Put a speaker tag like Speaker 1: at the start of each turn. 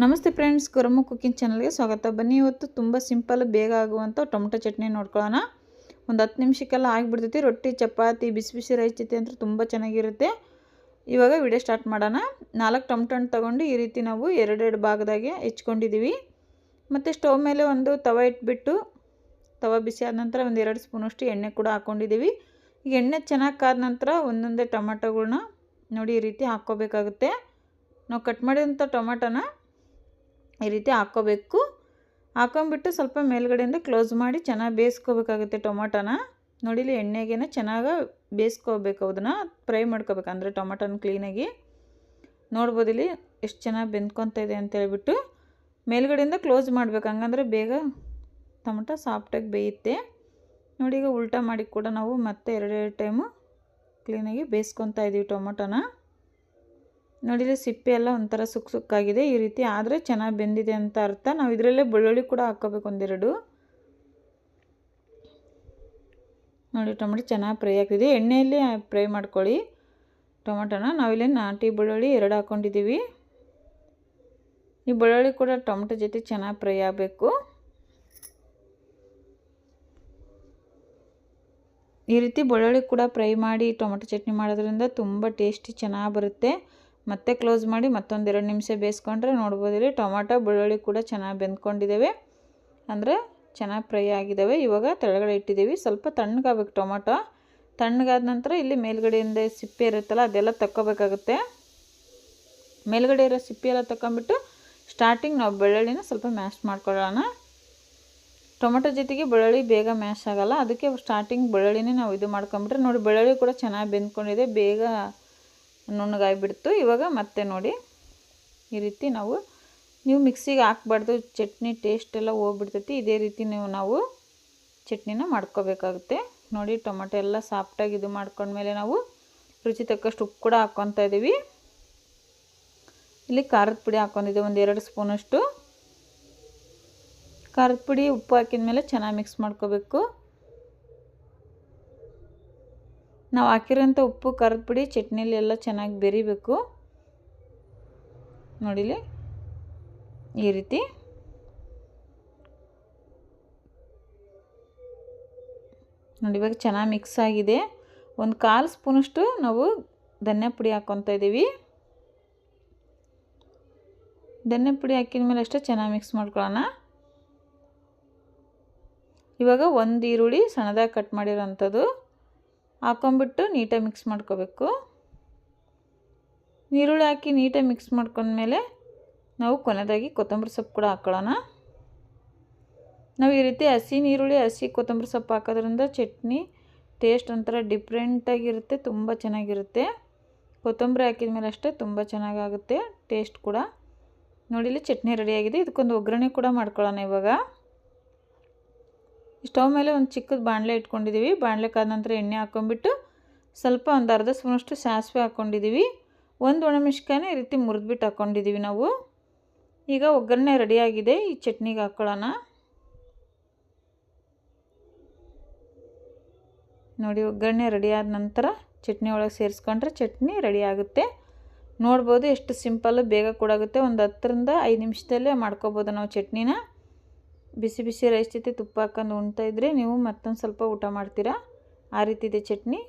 Speaker 1: ನಮಸ್ತೆ friends ಗರಮ cooking ಚಾನಲ್ಗೆ ಸ್ವಾಗತ. ಬನ್ನಿ ಇವತ್ತು ತುಂಬ ಸಿಂಪಲ್ ಬೇಗ ಆಗುವಂಥ ಟೊಮೊಟೊ ಚಟ್ನಿ ನೋಡ್ಕೊಳ್ಳೋಣ. ಒಂದು ಹತ್ತು ನಿಮಿಷಕ್ಕೆಲ್ಲ ಆಗಿಬಿಡ್ತೈತಿ. ರೊಟ್ಟಿ, ಚಪಾತಿ, ಬಿಸಿ ಬಿಸಿ ರೈಸ್ ಜೊತೆ ಅಂದರೆ ತುಂಬ ಚೆನ್ನಾಗಿರುತ್ತೆ. ಇವಾಗ ವಿಡಿಯೋ ಸ್ಟಾರ್ಟ್ ಮಾಡೋಣ. ನಾಲ್ಕು ಟೊಮೊಟೊ ಹಣ್ಣು ತೊಗೊಂಡು ಈ ರೀತಿ ನಾವು ಎರಡೆರಡು ಭಾಗದಾಗೆ ಹೆಚ್ಕೊಂಡಿದ್ದೀವಿ ಮತ್ತು ಸ್ಟವ್ ಮೇಲೆ ಒಂದು ತವ ಇಟ್ಬಿಟ್ಟು, ತವ ಬಿಸಿ ಆದ ನಂತರ ಒಂದು ಎರಡು ಸ್ಪೂನಷ್ಟು ಎಣ್ಣೆ ಕೂಡ ಹಾಕ್ಕೊಂಡಿದ್ದೀವಿ ಈಗ ಎಣ್ಣೆ ಚೆನ್ನಾಗಿ ಕಾದ ನಂತರ ಒಂದೊಂದೇ ಟೊಮೆಟೊಗಳ್ನ ನೋಡಿ ಈ ರೀತಿ ಹಾಕ್ಕೋಬೇಕಾಗುತ್ತೆ. ನಾವು ಕಟ್ ಮಾಡಿದಂಥ ಟೊಮೆಟೊನ ಈ ರೀತಿ ಹಾಕ್ಕೋಬೇಕು. ಹಾಕೊಂಬಿಟ್ಟು ಸ್ವಲ್ಪ ಮೇಲ್ಗಡೆಯಿಂದ ಕ್ಲೋಸ್ ಮಾಡಿ ಚೆನ್ನಾಗಿ ಬೇಯಿಸ್ಕೋಬೇಕಾಗುತ್ತೆ ಟೊಮೊಟೊನ. ನೋಡಿಲಿ ಎಣ್ಣೆಗೇನೆ ಚೆನ್ನಾಗಿ ಬೇಯಿಸ್ಕೋಬೇಕು ಅದನ್ನು ಫ್ರೈ ಮಾಡ್ಕೋಬೇಕು, ಅಂದರೆ ಟೊಮೊಟೊನ ಕ್ಲೀನಾಗಿ ನೋಡ್ಬೋದಿಲ್ಲಿ ಎಷ್ಟು ಚೆನ್ನಾಗಿ ಬೆಂದ್ಕೊತ ಇದೆ ಅಂತ ಹೇಳ್ಬಿಟ್ಟು ಮೇಲ್ಗಡೆಯಿಂದ ಕ್ಲೋಸ್ ಮಾಡ್ಬೇಕು, ಹಂಗಂದ್ರೆ ಬೇಗ ಟೊಮೊಟೊ ಸಾಫ್ಟಾಗಿ ಬೇಯುತ್ತೆ. ನೋಡಿ ಈಗ ಉಲ್ಟಾ ಮಾಡಿ ಕೂಡ ನಾವು ಮತ್ತೆ ಎರಡೆರಡು ಟೈಮು ಕ್ಲೀನಾಗಿ ಬೇಯಿಸ್ಕೊತಾ ಇದ್ದೀವಿ ಟೊಮೊಟೊನ. ನೋಡಿಲಿ ಸಿಪ್ಪೆ ಎಲ್ಲ ಒಂಥರ ಸುಕ್ ಸುಕ್ಕಾಗಿದೆ. ಈ ರೀತಿ ಆದರೆ ಚೆನ್ನಾಗಿ ಬೆಂದಿದೆ ಅಂತ ಅರ್ಥ. ನಾವು ಇದರಲ್ಲೇ ಬೆಳ್ಳುಳ್ಳಿ ಕೂಡ ಹಾಕ್ಕೋಬೇಕು ಒಂದೆರಡು. ನೋಡಿ, ಟೊಮೆಟೊ ಚೆನ್ನಾಗಿ ಫ್ರೈ ಆಗ್ತಿದೆ. ಎಣ್ಣೆಯಲ್ಲಿ ಫ್ರೈ ಮಾಡ್ಕೊಳ್ಳಿ ಟೊಮೆಟೊನ. ನಾವಿಲ್ಲಿ ನಾಟಿ ಬೆಳ್ಳುಳ್ಳಿ ಎರಡು ಹಾಕ್ಕೊಂಡಿದ್ದೀವಿ. ಈ ಬೆಳ್ಳುಳ್ಳಿ ಕೂಡ ಟೊಮೆಟೊ ಜೊತೆ ಚೆನ್ನಾಗಿ ಫ್ರೈ ಆಗಬೇಕು. ಈ ರೀತಿ ಬೆಳ್ಳುಳ್ಳಿ ಕೂಡ ಫ್ರೈ ಮಾಡಿ ಟೊಮೆಟೊ ಚಟ್ನಿ ಮಾಡೋದ್ರಿಂದ ತುಂಬ ಟೇಸ್ಟಿ ಚೆನ್ನಾಗಿ ಬರುತ್ತೆ. ಮತ್ತೆ ಕ್ಲೋಸ್ ಮಾಡಿ ಮತ್ತೊಂದು ಎರಡು ನಿಮಿಷ ಬೇಯಿಸ್ಕೊಂಡ್ರೆ ನೋಡ್ಬೋದು ಇಲ್ಲಿ ಟೊಮಾಟೊ, ಬೆಳ್ಳುಳ್ಳಿ ಕೂಡ ಚೆನ್ನಾಗಿ ಬೆಂದ್ಕೊಂಡಿದ್ದಾವೆ. ಅಂದರೆ ಚೆನ್ನಾಗಿ ಫ್ರೈ ಆಗಿದ್ದಾವೆ. ಇವಾಗ ತೆಳಗಡೆ ಇಟ್ಟಿದ್ದೀವಿ. ಸ್ವಲ್ಪ ತಣ್ಣಗಾಗಬೇಕು ಟೊಮಾಟೊ. ತಣ್ಣಗಾದ ನಂತರ ಇಲ್ಲಿ ಮೇಲ್ಗಡೆಯಿಂದ ಸಿಪ್ಪೆ ಇರುತ್ತಲ್ಲ, ಅದೆಲ್ಲ ತಕ್ಕೋಬೇಕಾಗುತ್ತೆ. ಮೇಲ್ಗಡೆ ಇರೋ ಸಿಪ್ಪೆ ಎಲ್ಲ ತಗೊಂಬಿಟ್ಟು ಸ್ಟಾರ್ಟಿಂಗ್ ನಾವು ಬೆಳ್ಳುಳ್ಳಿನ ಸ್ವಲ್ಪ ಮ್ಯಾಶ್ ಮಾಡ್ಕೊಳ್ಳೋಣ. ಟೊಮೊಟೊ ಜೊತೆಗೆ ಬೆಳ್ಳುಳ್ಳಿ ಬೇಗ ಮ್ಯಾಶ್ ಆಗೋಲ್ಲ. ಅದಕ್ಕೆ ಸ್ಟಾರ್ಟಿಂಗ್ ಬೆಳ್ಳುಳ್ಳಿನೇ ನಾವು ಇದು ಮಾಡ್ಕೊಂಬಿಟ್ರೆ ನೋಡಿ, ಬೆಳ್ಳುಳ್ಳಿ ಕೂಡ ಚೆನ್ನಾಗಿ ಬೆಂದ್ಕೊಂಡಿದೆ. ಬೇಗ ನುಣ್ಣಗಾಗಿಬಿಡ್ತು. ಇವಾಗ ಮತ್ತೆ ನೋಡಿ ಈ ರೀತಿ ನಾವು ನೀವು ಮಿಕ್ಸಿಗೆ ಹಾಕ್ಬಾರ್ದು, ಚಟ್ನಿ ಟೇಸ್ಟ್ ಎಲ್ಲ ಹೋಗ್ಬಿಡ್ತೈತಿ. ಇದೇ ರೀತಿ ನೀವು ನಾವು ಚಟ್ನಿನ ಮಾಡ್ಕೋಬೇಕಾಗುತ್ತೆ. ನೋಡಿ ಟೊಮೆಟೊ ಎಲ್ಲ ಸಾಫ್ಟಾಗಿ ಇದು ಮಾಡ್ಕೊಂಡ್ಮೇಲೆ ನಾವು ರುಚಿ ತಕ್ಕಷ್ಟು ಉಪ್ಪು ಕೂಡ ಹಾಕ್ಕೊತಾ ಇದ್ದೀವಿ. ಇಲ್ಲಿ ಖಾರದ ಪುಡಿ ಹಾಕ್ಕೊಂಡಿದ್ದೀವಿ ಒಂದು ಎರಡು ಸ್ಪೂನಷ್ಟು. ಖಾರದ ಪುಡಿ ಉಪ್ಪು ಹಾಕಿದ ಮೇಲೆ ಚೆನ್ನಾಗಿ ಮಿಕ್ಸ್ ಮಾಡ್ಕೋಬೇಕು. ನಾವು ಹಾಕಿರೋಂಥ ಉಪ್ಪು ಖಾರದ ಪುಡಿ ಚಟ್ನಿಲಿ ಎಲ್ಲ ಚೆನ್ನಾಗಿ ಬೆರಿಬೇಕು. ನೋಡಿಲಿ? ಈ ರೀತಿ. ನೋಡಿ, ಇವಾಗ ಚೆನ್ನಾಗಿ ಮಿಕ್ಸ್ ಆಗಿದೆ. ಒಂದು ಕಾಲು ಸ್ಪೂನಷ್ಟು ನಾವು ಧನ್ಯ ಪುಡಿ ಹಾಕ್ಕೊತಾ ಇದ್ದೀವಿ. ಧನ್ಯ ಪುಡಿ ಹಾಕಿದ ಮೇಲೆ ಅಷ್ಟೇ ಚೆನ್ನಾಗಿ ಮಿಕ್ಸ್ ಮಾಡ್ಕೊಳ್ಳೋಣ. ಇವಾಗ ಒಂದು ಈರುಳ್ಳಿ ಸಣ್ಣದಾಗಿ ಕಟ್ ಮಾಡಿರೋಂಥದ್ದು. ಹಾಕೊಂಬಿಟ್ಟು ನೀಟಾಗಿ ಮಿಕ್ಸ್ ಮಾಡ್ಕೋಬೇಕು. ಈರುಳ್ಳಿ ಹಾಕಿ ನೀಟಾಗಿ ಮಿಕ್ಸ್ ಮಾಡ್ಕೊಂಡ್ಮೇಲೆ ನಾವು ಕೊನೆಯದಾಗಿ ಕೊತ್ತಂಬರಿ ಸೊಪ್ಪು ಕೂಡ ಹಾಕ್ಕೊಳ್ಳೋಣ ನಾವು ಈ ರೀತಿ ಹಸಿ ನೀರುಳ್ಳಿ ಹಸಿ ಕೊತ್ತಂಬರಿ ಸೊಪ್ಪು ಹಾಕೋದ್ರಿಂದ ಚಟ್ನಿ ಟೇಸ್ಟ್ ಒಂಥರ ಡಿಫ್ರೆಂಟಾಗಿರುತ್ತೆ ತುಂಬ ಚೆನ್ನಾಗಿರುತ್ತೆ. ಕೊತ್ತಂಬರಿ ಹಾಕಿದ ಮೇಲೆ ಅಷ್ಟೇ ತುಂಬ ಚೆನ್ನಾಗಾಗುತ್ತೆ, ಟೇಸ್ಟ್ ಕೂಡ. ನೋಡಿಲಿ ಚಟ್ನಿ ರೆಡಿಯಾಗಿದೆ ಇದಕ್ಕೊಂದು ಒಗ್ಗರಣೆ ಕೂಡ ಮಾಡ್ಕೊಳ್ಳೋಣ ಇವಾಗ. ಸ್ಟವ್ ಮೇಲೆ ಒಂದು ಚಿಕ್ಕದ ಬಾಣಲೆ ಇಟ್ಕೊಂಡಿದ್ದೀವಿ ಬಾಣಲೆ ಕಾದ ನಂತರ ಎಣ್ಣೆ ಹಾಕೊಂಡ್ಬಿಟ್ಟು ಸ್ವಲ್ಪ ಒಂದು ಅರ್ಧ ಸ್ಪೂನಷ್ಟು ಸಾಸಿವೆ ಹಾಕ್ಕೊಂಡಿದ್ದೀವಿ ಒಂದು ಒಣಮೆಣ್ಸಿಕಾಯಿನ ಈ ರೀತಿ ಮುರಿದ್ಬಿಟ್ಟು ಹಾಕ್ಕೊಂಡಿದ್ದೀವಿ ನಾವು. ಈಗ ಒಗ್ಗರಣೆ ರೆಡಿಯಾಗಿದೆ ಈ ಚಟ್ನಿಗೆ ಹಾಕ್ಕೊಳ್ಳೋಣ ನೋಡಿ, ಒಗ್ಗರಣೆ ರೆಡಿಯಾದ ನಂತರ ಚಟ್ನಿ ಒಳಗೆ ಸೇರಿಸ್ಕೊಂಡ್ರೆ ಚಟ್ನಿ ರೆಡಿ ಆಗುತ್ತೆ. ನೋಡ್ಬೋದು ಎಷ್ಟು ಸಿಂಪಲ್ಲು ಬೇಗ ಕೂಡ ಆಗುತ್ತೆ ಒಂದು ಹತ್ತರಿಂದ ಐದು ನಿಮಿಷದಲ್ಲೇ ಮಾಡ್ಕೋಬೋದು ನಾವು ಚಟ್ನಿನ. ಬಿಸಿ ಬಿಸಿ ರೈಸ್ ಜೊತೆ ತುಪ್ಪ ಹಾಕೊಂಡು ಉಣ್ತಾಯಿದ್ರೆ ನೀವು ಮತ್ತೊಂದು ಸ್ವಲ್ಪ ಊಟ ಮಾಡ್ತೀರಾ? ಆ ರೀತಿ ಇದೆ ಚಟ್ನಿ.